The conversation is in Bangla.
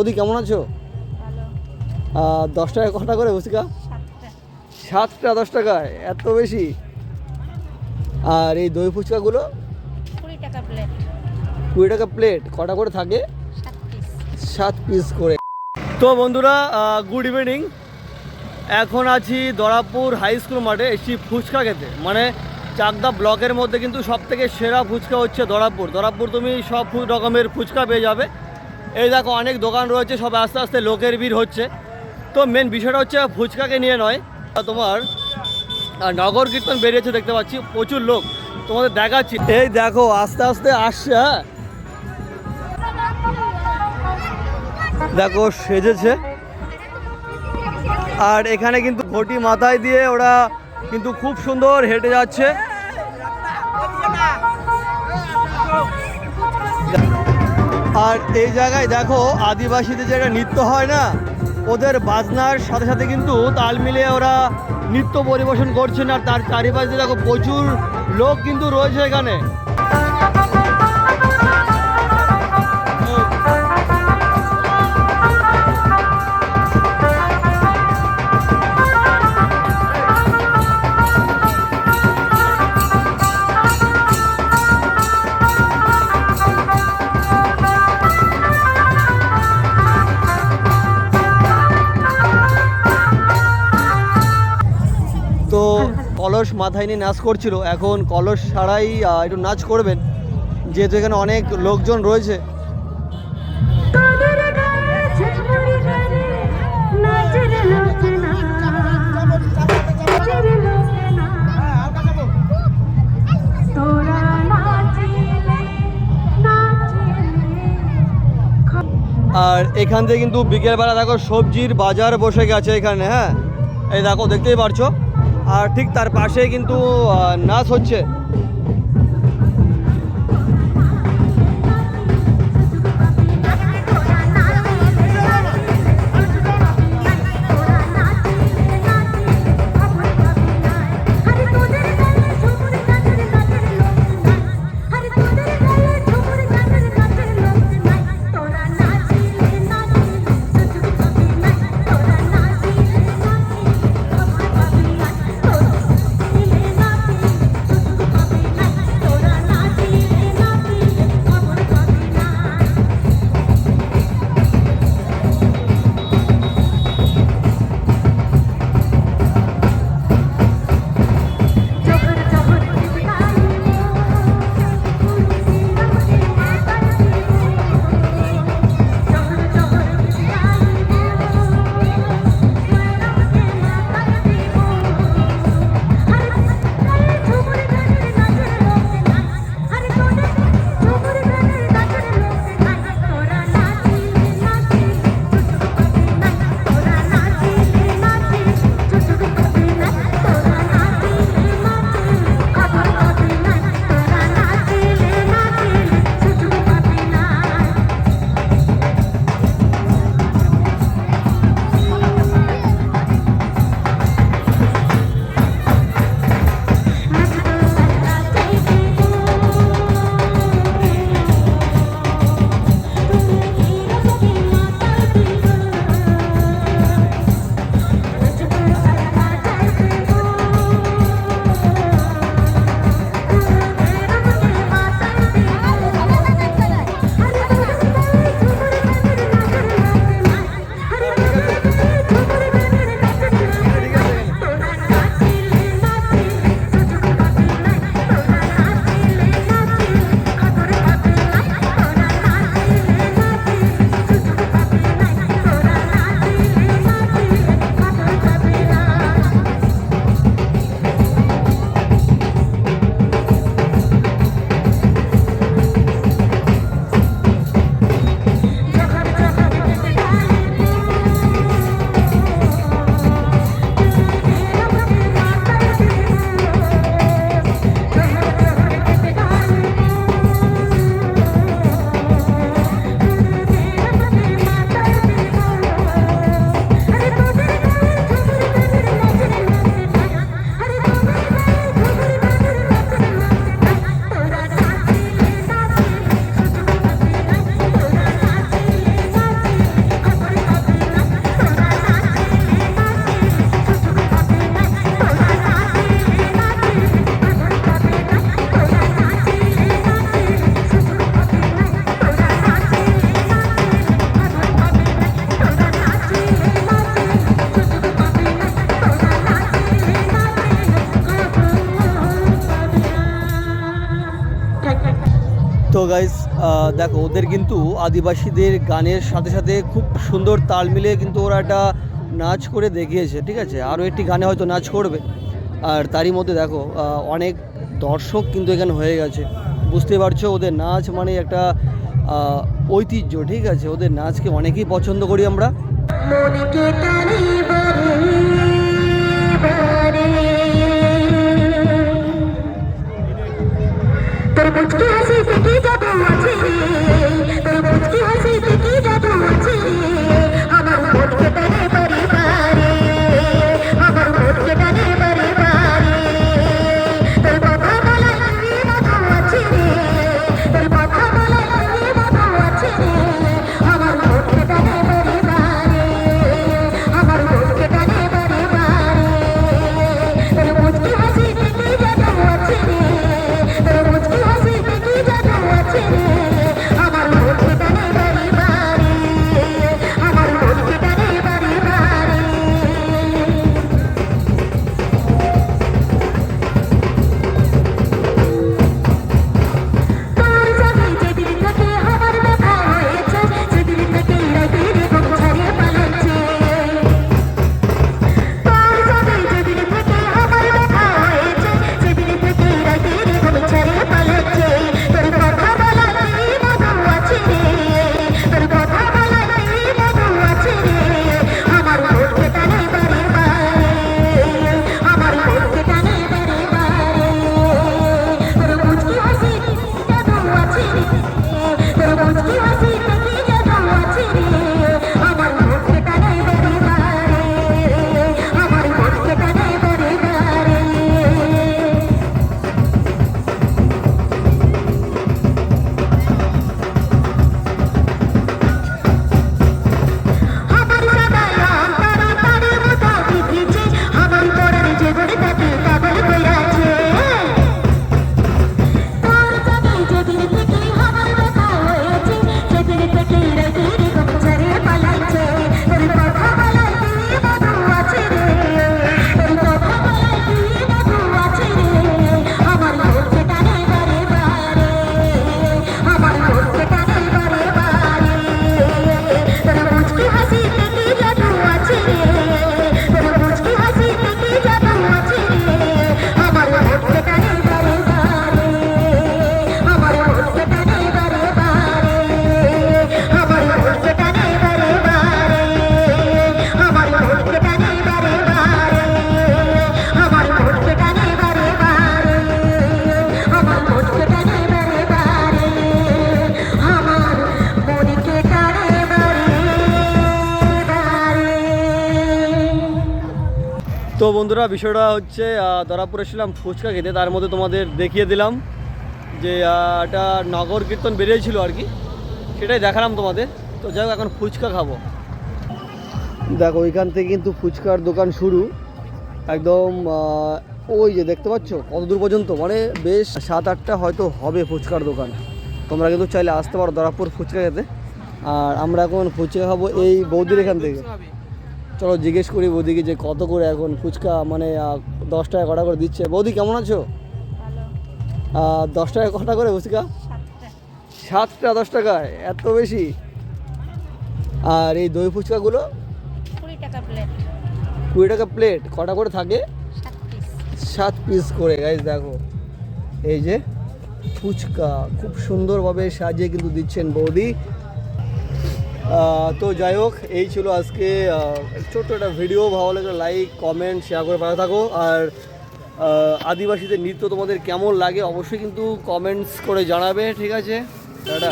বৌদি কেমন আছো? দশ টাকা কটা করে ফুচকা? সাতটা। দশ টাকায়? এত বেশি? আর এই দই ফুচকাগুলো? কুড়ি টাকা প্লেট কুড়ি টাকা প্লেট কটা করে থাকে? সাত পিস করে। তো বন্ধুরা গুড ইভিনিং এখন আছি দরাপুর হাই স্কুল মাঠে এসছি ফুচকা খেতে। মানে চাকদা ব্লকের মধ্যে কিন্তু সব থেকে সেরা ফুচকা হচ্ছে দরাপুর। দরাপুর তুমি সব রকমের ফুচকা পেয়ে যাবে। এই দেখো অনেক দোকান রয়েছে, সব আস্তে আস্তে লোকের ভিড় হচ্ছে। তো মেন বিষয়টা হচ্ছে ফুচকাকে নিয়ে নয় তোমার নগর কীর্তন বেরিয়েছে দেখতে পাচ্ছি, প্রচুর লোক। তোমাদের দেখাচ্ছি। এই দেখো, আস্তে আস্তে আসছে হ্যাঁ? দেখো, সেজেছে। আর এখানে কিন্তু ঘটি মাথায় দিয়ে ওরা কিন্তু খুব সুন্দর হেঁটে যাচ্ছে। আর এই জায়গায় দেখো আদিবাসীদের যে একটা নৃত্য হয় না, ওদের বাজনার সাথে সাথে কিন্তু তাল মিলিয়ে ওরা নৃত্য পরিবেশন করছেন আর তার চারিপাশে দেখো প্রচুর লোক কিন্তু রয়েছে এখানে। কলস মাথায় নিয়ে নাচ করছিল। এখন কলস ছাড়াই একটু নাচ করবেন। যেহেতু এখানে অনেক লোকজন রয়েছে। আর এখান থেকে কিন্তু বিকেলবেলা দেখো সবজির বাজার বসে গেছে এখানে হ্যাঁ? এই দেখো, দেখতেই পারছ? আর ঠিক তার পাশে কিন্তু নাচ হচ্ছে। তো গাইস দেখো, ওদের কিন্তু আদিবাসীদের গানের সাথে সাথে খুব সুন্দর তাল মিলিয়ে কিন্তু ওরা একটা নাচ করে দেখিয়েছে, ঠিক আছে? আরও একটি গানে হয়তো নাচ করবে। আর তারই মধ্যে দেখো অনেক দর্শক কিন্তু এখানে হয়ে গেছে। বুঝতে পারছ, ওদের নাচ মানে একটা ঐতিহ্য, ঠিক আছে? ওদের নাচকে অনেকেই পছন্দ করি আমরা। मुझे हंसी से की जब वो তো বন্ধুরা বিষয়টা হচ্ছে আহ, দরাপুরে ছিলাম ফুচকা খেতে তার মধ্যে তোমাদের দেখিয়ে দিলাম যে একটা নগর কীর্তন বেরিয়েছিল আর কি সেটাই দেখালাম তোমাদের। তো যাই এখন ফুচকা খাব। দেখো ওইখান থেকে কিন্তু ফুচকার দোকান শুরু। একদম ওই যে দেখতে পাচ্ছ কত দূর পর্যন্ত? মানে বেশ সাত আটটা হয়তো হবে ফুচকার দোকান। তোমরা কিন্তু চাইলে আসতে পারো দরাপুর ফুচকা খেতে। আর আমরা এখন ফুচকা খাব এই বৌদির এখান থেকে। চলো জিজ্ঞেস করি বৌদিকে যে কত করে এখন ফুচকা মানে দশ টাকা কটা করে দিচ্ছে। বৌদি কেমন আছো? দশ টাকা কটা করে ফুচকা? সাতটা। দশ টাকায় এত বেশি? আর এই দই ফুচকাগুলো? কুড়ি টাকা প্লেট কুড়ি টাকা প্লেট কটা করে থাকে? সাত পিস করে গাইজ দেখো। এই যে ফুচকা খুব সুন্দরভাবে সাজিয়ে কিন্তু দিচ্ছেন বৌদি। তো যাই হোক, এই ছিল আজকে ছোট্ট একটা ভিডিও ভালো লাগলে লাইক কমেন্ট শেয়ার করে পাশে থাকো। আর আদিবাসীদের নৃত্য তোমাদের কেমন লাগে অবশ্যই কিন্তু কমেন্টস করে জানাবে, ঠিক আছে? টাটা।